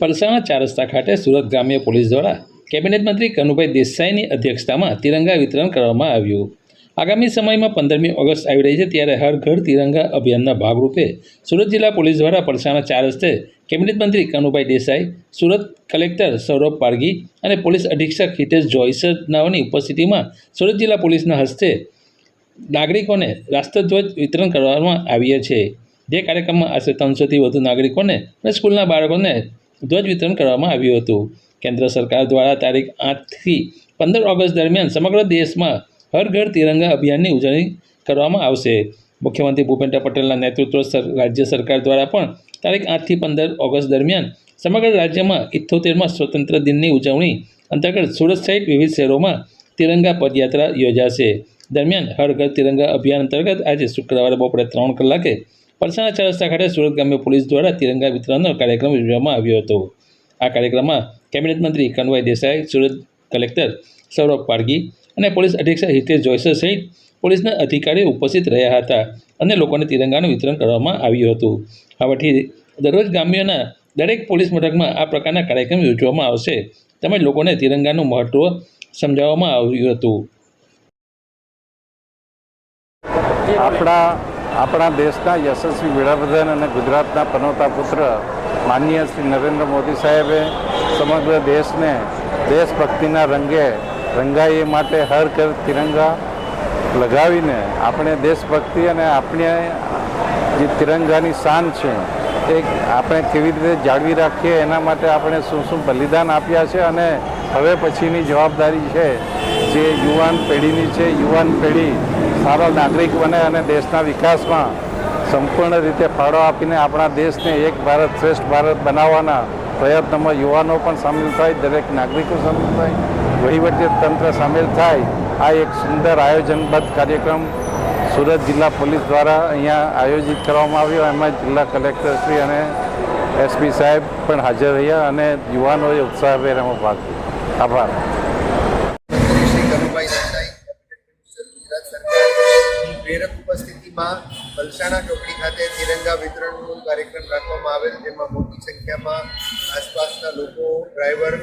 પલસાણા ચાર રસ્તા ખાતે સુરત ગ્રામ્ય પોલીસ દ્વારા કેબિનેટ મંત્રી કનુભાઈ દેસાઈની અધ્યક્ષતામાં તિરંગા વિતરણ કરવામાં આવ્યું. આગામી સમયમાં પંદરમી ઓગસ્ટ આવી રહી છે ત્યારે હર ઘર તિરંગા અભિયાનના ભાગરૂપે સુરત જિલ્લા પોલીસ દ્વારા પલસાણા ચાર રસ્તે કેબિનેટ મંત્રી કનુભાઈ દેસાઈ, સુરત કલેક્ટર સૌરભ પારગી અને પોલીસ અધિક્ષક હિતેશ જોઈસનાઓની ઉપસ્થિતિમાં સુરત જિલ્લા પોલીસના હસ્તે નાગરિકોને રાષ્ટ્રધ્વજ વિતરણ કરવામાં આવ્યા છે. જે કાર્યક્રમમાં આશરે ત્રણસોથી વધુ નાગરિકોને અને સ્કૂલના બાળકોને ધ્વજ વિતરણ કરવામાં આવ્યું હતું. કેન્દ્ર સરકાર દ્વારા તારીખ આઠથી પંદર ઓગસ્ટ દરમિયાન સમગ્ર દેશમાં હર ઘર તિરંગા અભિયાનની ઉજવણી કરવામાં આવશે. મુખ્યમંત્રી ભૂપેન્દ્ર પટેલના નેતૃત્વ રાજ્ય સરકાર દ્વારા પણ તારીખ આઠથી પંદર ઓગસ્ટ દરમિયાન સમગ્ર રાજ્યમાં ઇઠ્ઠોતેરમાં સ્વતંત્ર દિનની ઉજવણી અંતર્ગત સુરત સહિત વિવિધ શહેરોમાં તિરંગા પદયાત્રા યોજાશે. દરમિયાન હર ઘર તિરંગા અભિયાન અંતર્ગત આજે શુક્રવારે બપોરે ત્રણ કલાકે પલસાણા ચાર રસ્તા ખાતે સુરત ગામ્ય પોલીસ દ્વારા તિરંગા વિતરણનો કાર્યક્રમ યોજવામાં આવ્યો હતો. આ કાર્યક્રમમાં કેબિનેટ મંત્રી કનભાઈ દેસાઈ, સુરત કલેક્ટર સૌરભ પારગી અને પોલીસ અધિક્ષક હિતેશ જોયસર સહિત પોલીસના અધિકારીઓ ઉપસ્થિત રહ્યા હતા અને લોકોને તિરંગાનું વિતરણ કરવામાં આવ્યું હતું. આવાથી દરરોજ ગામ્યોના દરેક પોલીસ મથકમાં આ પ્રકારના કાર્યક્રમ યોજવામાં આવશે. તેમજ લોકોને તિરંગાનું મહત્ત્વ સમજાવવામાં આવ્યું હતું. આપણા આપણા દેશના યશસ્વી વડાપ્રધાન અને ગુજરાતના પનોતા પુત્ર માનનીય શ્રી નરેન્દ્ર મોદી સાહેબે સમગ્ર દેશને દેશભક્તિના રંગે રંગાઈ એ માટે હર ઘર તિરંગા લગાવીને આપણે દેશભક્તિ અને આપણે જે તિરંગાની શાન છે, એ આપણે કેવી રીતે જાળવી રાખીએ એના માટે આપણે શું શું બલિદાન આપ્યા છે અને હવે પછીની જવાબદારી છે જે યુવાન પેઢીની છે, યુવાન પેઢી સારો નાગરિક બને અને દેશના વિકાસમાં સંપૂર્ણ રીતે ફાળો આપીને આપણા દેશને એક ભારત શ્રેષ્ઠ ભારત બનાવવાના પ્રયત્નમાં યુવાનો પણ સામેલ થાય, દરેક નાગરિકો સામેલ થાય વહીવટી તંત્ર સામેલ થાય. આ એક સુંદર આયોજનબદ્ધ કાર્યક્રમ સુરત જિલ્લા પોલીસ દ્વારા અહીંયા આયોજિત કરવામાં આવ્યો. એમાં જિલ્લા કલેક્ટરશ્રી અને એસપી સાહેબ પણ હાજર રહ્યા અને યુવાનોએ ઉત્સાહભેર એમાં ભાગ લીધો. આભાર. ઉપસ્થિતિમાં વલસાણા ચોકડી ખાતે તિરંગા વિતરણનો કાર્યક્રમ રાખવામાં આવેલ, જેમાં મોટી સંખ્યામાં આસપાસના લોકો, ડ્રાઈવર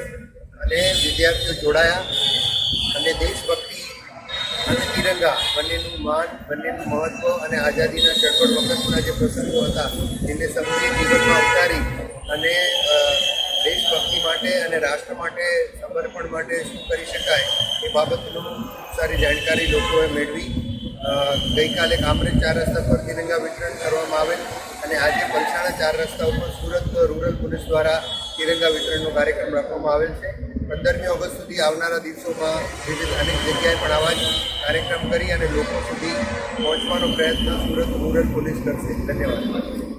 અને વિદ્યાર્થીઓ જોડાયા અને દેશભક્તિ અને તિરંગા બંનેનું માન, બંનેનું મહત્ત્વ અને આઝાદીના ચળવળ વખતના જે પ્રસંગો હતા એને સમજી જીવનમાં ઉતારી અને દેશભક્તિ માટે અને રાષ્ટ્ર માટે સમર્પણ માટે શું કરી શકાય એ બાબતનું સારી જાણકારી લોકોએ મેળવી. ગઈકાલે કામરેજ ચાર રસ્તા પર તિરંગા વિતરણ કરવામાં આવેલ અને આજે પલસાણા ચાર રસ્તા ઉપર સુરત રૂરલ પોલીસ દ્વારા તિરંગા વિતરણનો કાર્યક્રમ રાખવામાં આવેલ છે. પંદરમી ઓગસ્ટ સુધી આવનારા દિવસોમાં વિવિધ અનેક જગ્યાએ પણ આવા જ કાર્યક્રમ કરી અને લોકો સુધી પહોંચવાનો પ્રયત્ન સુરત રૂરલ પોલીસ કરશે. ધન્યવાદ.